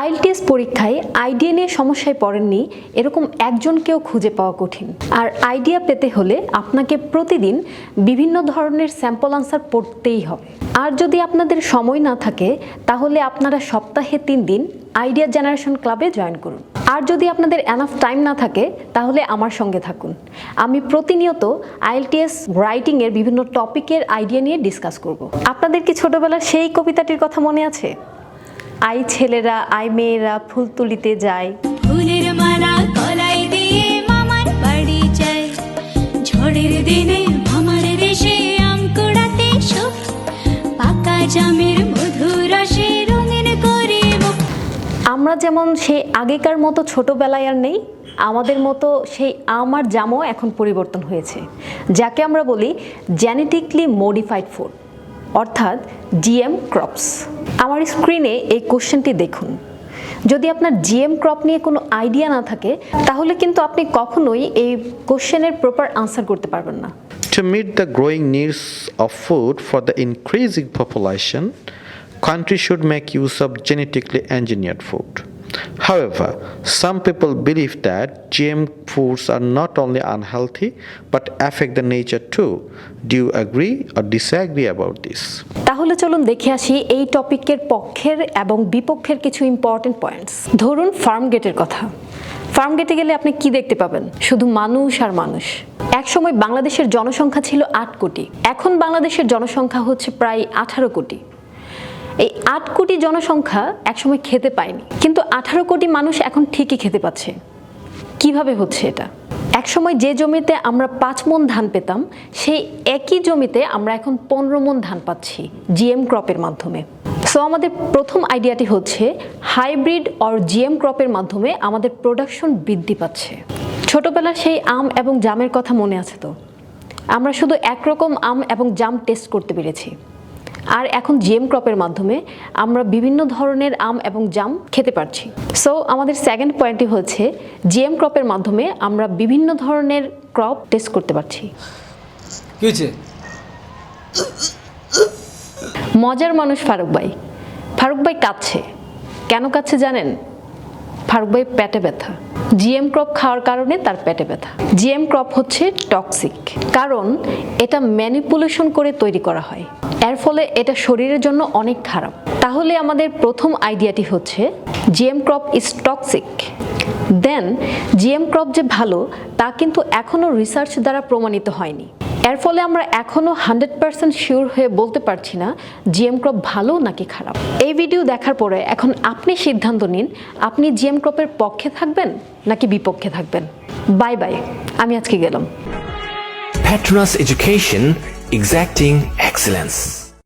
IELTS পরীক্ষায় idea নিয়ে সমস্যায় পড়েননি এরকম একজনকেও খুঁজে পাওয়া কঠিন। আর আইডিয়া পেতে হলে আপনাকে প্রতিদিন বিভিন্ন ধরনের স্যাম্পল আনসার পড়তেই হবে। আর যদি আপনাদের সময় না থাকে, তাহলে আপনারা সপ্তাহে তিন দিন আইডিয়া জেনারেশন ক্লাবে জয়েন করুন। আর যদি আপনাদের এনাফ টাইম না থাকে, তাহলে আমার সঙ্গে থাকুন। আমি প্রতিনিয়ত আইএলটিএস রাইটিংয়ের বিভিন্ন টপিকের আইডিয়া নিয়ে ডিসকাস করব। আপনাদের কি ছোটবেলার সেই কবিতাটির কথা মনে আছে? আই ছেলেরা আই মেয়েরা ফুল তুলিতে যায়। ফুলের মালা কলাই দিয়ে মামার বাড়ি যায়। ঝড়ের দিনে মামার দেশে আম কুড়াতে সুখ পাকা জামের মধুর রসে রঙিন করে আমরা যেমন সেই আগেকার মতো ছোটবেলায় আর নেই আমাদের মতো সেই আমার জামও এখন পরিবর্তন হয়েছে। যাকে আমরা বলি জেনেটিকলি মডিফাইড ফুড অর্থাৎ জিএম ক্রপস আমার স্ক্রিনে এই কোশ্চেনটি দেখুন যদি আপনার জিএম ক্রপ নিয়ে কোনো আইডিয়া না থাকে তাহলে কিন্তু আপনি কখনোই এই কোশ্চেনের প্রপার আনসার করতে পারবেন না To meet the growing needs of food for the increasing population, countries should make use of genetically engineered food. However, some people believe that GM foods are not only unhealthy but affect the nature too. Do you agree or disagree about this? তাহলে চলুন দেখে আসি এই টপিকের পক্ষের এবং বিপক্ষের কিছু ইম্পর্টেন্ট পয়েন্টস ধরুন ফার্ম গেটের কথা। ফার্ম গেটে গেলে আপনি কি দেখতে পাবেন? শুধু মানুষ আর মানুষ। একসময় বাংলাদেশের জনসংখ্যা ছিল আট কোটি। এখন বাংলাদেশের জনসংখ্যা হচ্ছে প্রায় আঠারো কোটি। এই আট কোটি জনসংখ্যা একসময় খেতে পায়নি। কিন্তু আঠারো কোটি মানুষ এখন ঠিকই খেতে পাচ্ছে। কীভাবে হচ্ছে এটা? একসময় যে জমিতে আমরা পাঁচ মন ধান পেতাম, সেই একই জমিতে আমরা এখন পনেরো মন ধান পাচ্ছি জিএম ক্রপের মাধ্যমে। সো আমাদের প্রথম আইডিয়াটি হচ্ছে হাইব্রিড অর জিএম ক্রপের মাধ্যমে আমাদের প্রোডাকশন বৃদ্ধি পাচ্ছে। ছোটবেলার সেই আম এবং জামের কথা মনে আছে তো? আমরা শুধু একরকম আম এবং জাম টেস্ট করতে পেরেছি। আর এখন জিএম ক্রপের মাধ্যমে আমরা বিভিন্ন ধরনের আম এবং জাম খেতে পারছি। সো আমাদের সেকেন্ড পয়েন্টটি হচ্ছে জিএম ক্রপের মাধ্যমে আমরা বিভিন্ন ধরনের ক্রপ টেস্ট করতে পারছি। কি হয়েছে? মজার মানুষ ফারুক ভাই। ফারুক ভাই কাঁদছে। কেন কাছে জানেন? ফারুক ভাই পেটে ব্যথা। জিএম ক্রপ খাওয়ার কারণে তার পেটে ব্যথা। জিএম ক্রপ হচ্ছে টক্সিক। কারণ এটা ম্যানিপুলেশন করে তৈরি করা হয়। এর ফলে এটা শরীরের জন্য অনেক খারাপ। তাহলে আমাদের প্রথম আইডিয়াটি হচ্ছে, GM crop is toxic. Then, GM crop যে ভালো, তা কিন্তু এখনও রিসার্চ দ্বারা প্রমাণিত হয়নি। এর ফলে আমরা এখনও হান্ড্রেড পার্সেন্ট শিওর হয়ে বলতে পারছি না, জিএম ক্রপ ভালো নাকি খারাপ? এই ভিডিও দেখার পরে এখন আপনি সিদ্ধান্ত নিন, আপনি জিএম ক্রপের পক্ষে থাকবেন নাকি বিপক্ষে থাকবেন? বাই বাই, আমি আজকে গেলাম। Petronas Education, exacting excellence.